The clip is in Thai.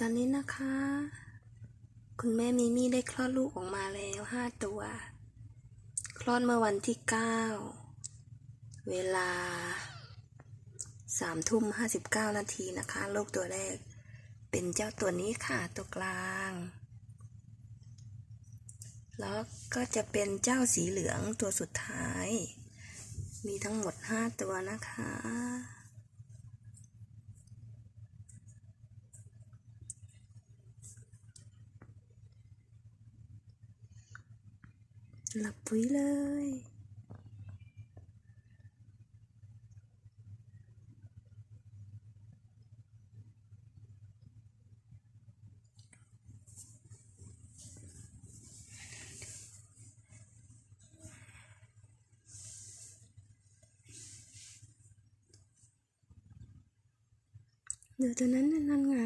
ตอนนี้นะคะ คุณแม่มิมี่ได้คลอดลูกออกมาแล้วห้าตัว คลอดเมื่อวันที่เก้าเวลาสามทุ่มห้าสิบเก้านาทีนะคะ ลูกตัวแรก เป็นเจ้าตัวนี้ค่ะตัวกลาง แล้วก็จะเป็นเจ้าสีเหลืองตัวสุดท้าย มีทั้งหมดห้าตัวนะคะ หลับปุ๋ยเลย เดี๋ยวตัวนั้นน่ะนั่นไง